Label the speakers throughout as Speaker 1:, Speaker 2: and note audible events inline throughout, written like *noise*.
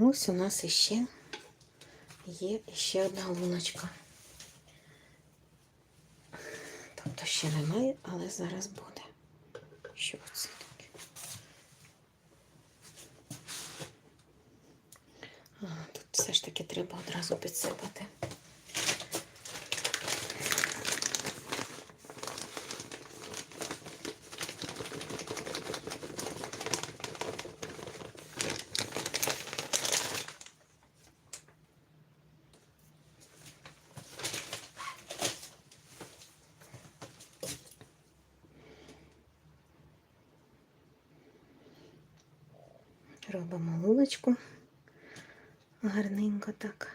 Speaker 1: ось у нас іще є ще одна луночка. Тобто ще немає, але зараз буде. Що це таке? А, тут все ж таки треба одразу підсипати. Робимо лулочку. Гарненько так.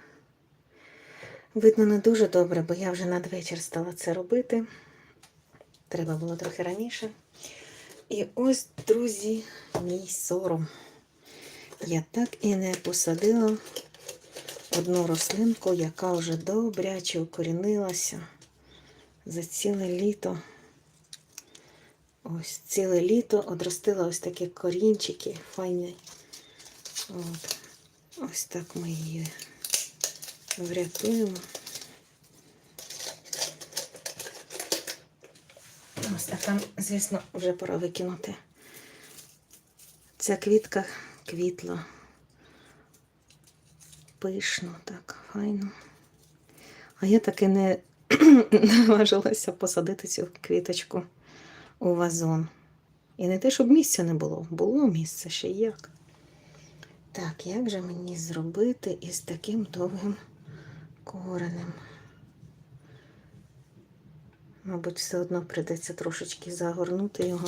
Speaker 1: Видно не дуже добре, бо я вже надвечір стала це робити. Треба було трохи раніше. І ось, друзі, мій сором. Я так і не посадила одну рослинку, яка вже добряче укорінилася за ціле літо. Ось ціле літо одростила ось такі корінчики файні. От. Ось так ми її врятуємо. Ось така, звісно, вже пора викинути. Ця квітка квітла пишно, так, файно. А я таки не *clears throat* наважилася посадити цю квіточку у вазон. І не те, щоб місця не було. Було місце ще як. Так, як же мені зробити із таким довгим коренем? Мабуть, все одно прийдеться трошечки загорнути його,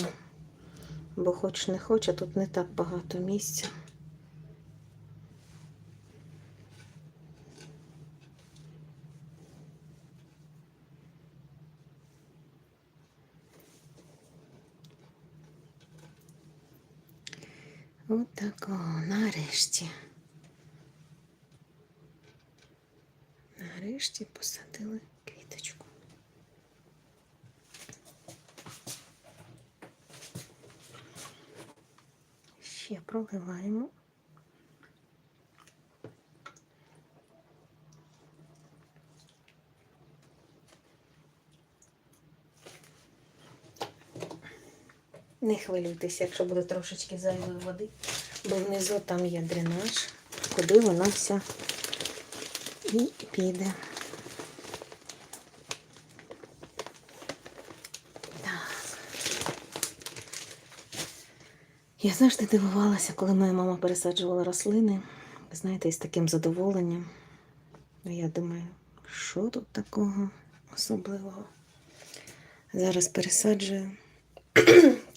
Speaker 1: бо хоч не хоче, тут не так багато місця. Отако, нарешті. Нарешті посадили квіточку. Ще проливаємо. Не хвилюйтеся, якщо буде трошечки зайвої води, бо внизу там є дренаж, куди вона вся і піде. Я завжди дивувалася, коли моя мама пересаджувала рослини. Знаєте, із таким задоволенням. Я думаю, що тут такого особливого? Зараз пересаджую.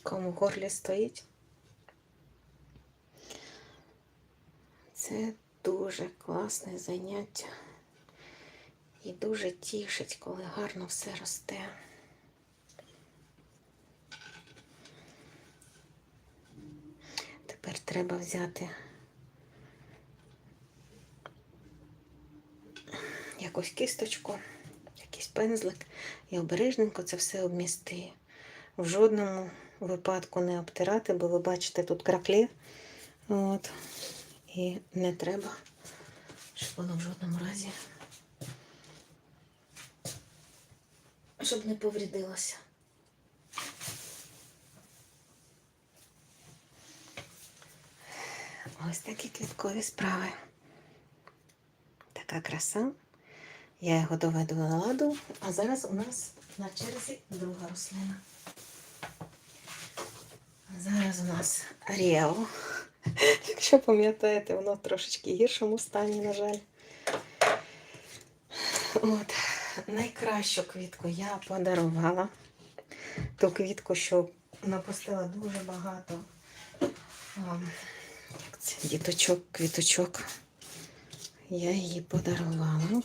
Speaker 1: Кому в горлі стоїть. Це дуже класне заняття. І дуже тішить, коли гарно все росте. Тепер треба взяти якусь кісточку, якийсь пензлик і обережненько це все обмісти. В жодному випадку не обтирати, бо ви бачите тут краклі. От. І не треба, щоб воно в жодному разі, щоб не поврідилося. Ось такі квіткові справи. Така краса. Я його доведу до ладу, а зараз у нас на черзі друга рослина. Зараз у нас Ріо. *laughs* Якщо пам'ятаєте, воно в трошечки гіршому стані, на жаль. От. Найкращу квітку я подарувала. Ту квітку, що напустила дуже багато як це, діточок, квіточок. Я її подарувала.